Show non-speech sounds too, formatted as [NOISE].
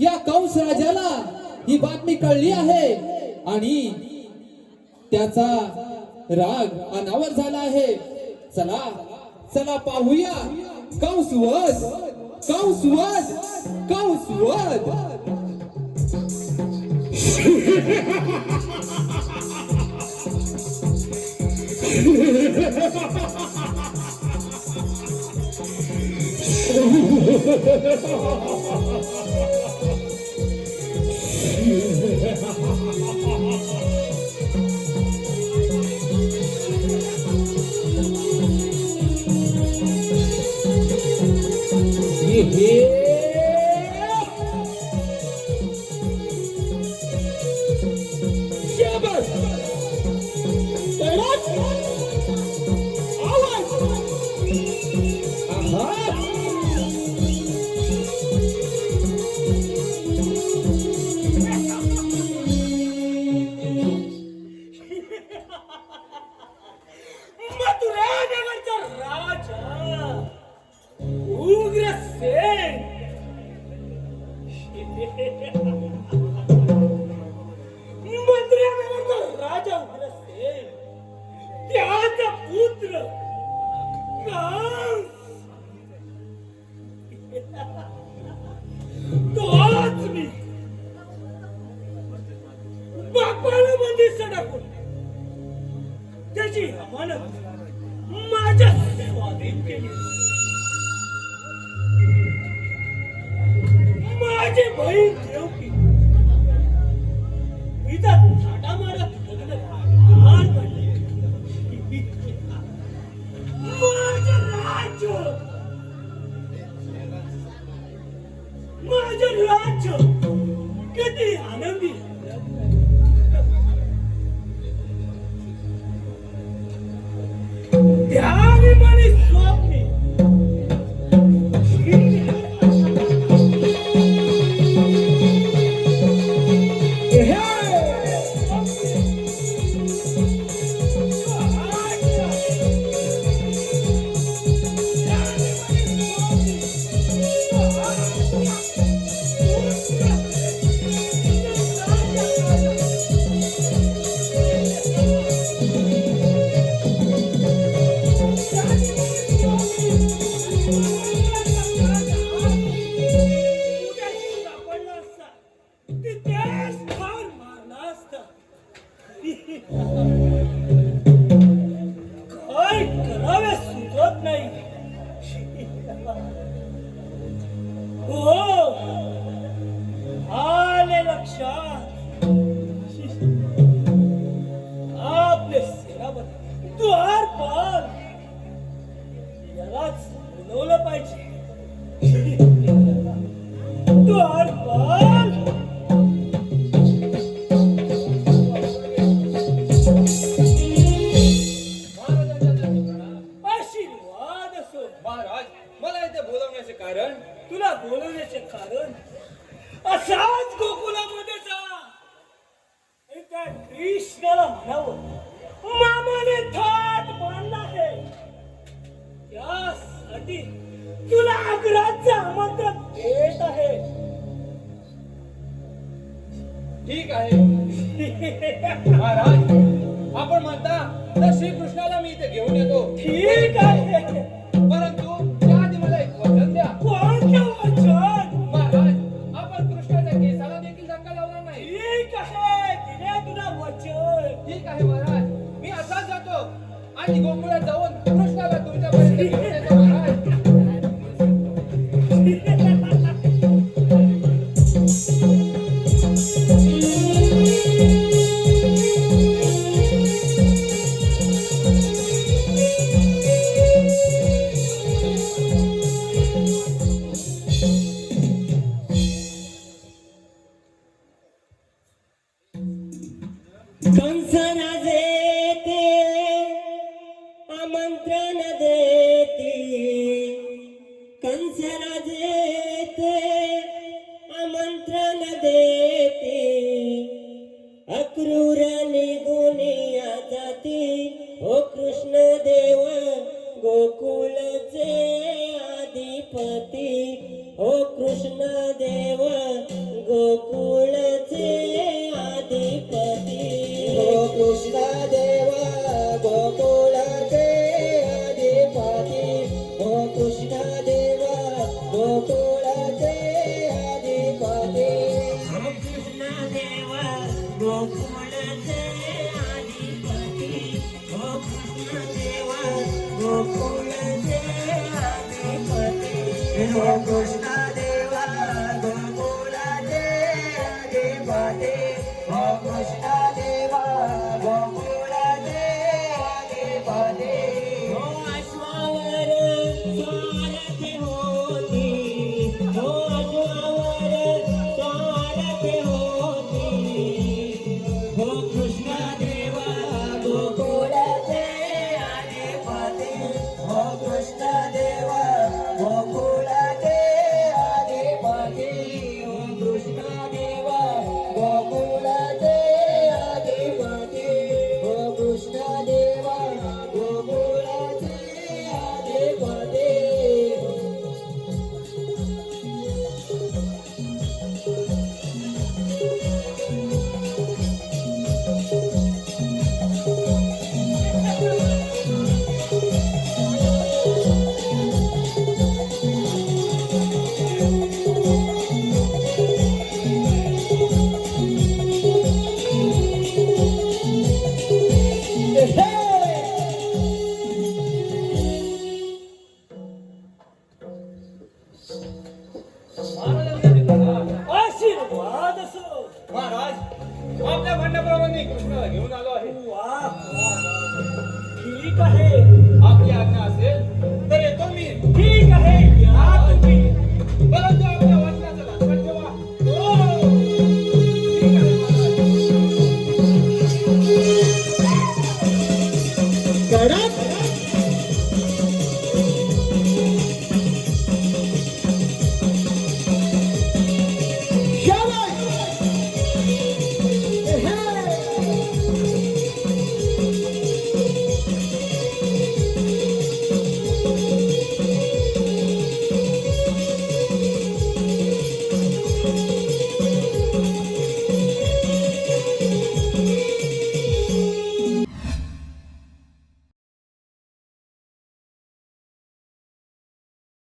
या कंस राजाला ही बातमी कळली आहे. आणि त्याचा राग अनावर झाला आहे. चला चला पाहूया. कंसवध कंसवध कंसवध मथुरानगरचा [LAUGHS] उग्रसेन मथुरानगरचा राजा उग्रसेन त्याचा पुत्र कंस तोच मी बापाला मध्ये सडकून त्याची अमानत माझ्या स्वाधीन केली. माझी बहीण देवकी हिचा थाटा मारत लग्न पार माझं राज्य माझं राज्य किती आनंदी आपले सेनापती द्वार पाल यालाच बोलवलं पाहिजे। द्वार पाल आशीर्वाद असो। महाराज मला इथे बोलवण्याचे कारण? तुला बोलवण्याचे कारण? असाच गोकुलामध्ये कृष्णाला म्हणावं मामाने थाट बांधला आहे. त्यासाठी तुला आग्राचं आमंत्रण देत आहे. ठीक आहे. महाराज आपण म्हणता तर श्रीकृष्णाला मी इथे घेऊन येतो. ठीक आहे. महाराज. मी असाच जातो. आणि गोकुळात जाऊन कृष्णाला तुमच्यापर्यंत कंसना देते आमंत्रण देते. कंसना देते आमंत्रण देते. अक्रूर निघून जाते ओ हो कृष्ण देव गोकुळचे अधिपती. ओ कृष्ण देव Gokul Oh, Krishna Deva, Gopula Deva, Deva, Deva, Deva, Deva, Deva, Deva, Deva, Deva, Deva, Deva, Deva, Deva, Maharaj आपल्या भांडणाप्रमाणे कृष्णाला घेऊन आलो आहे किरीट आहे.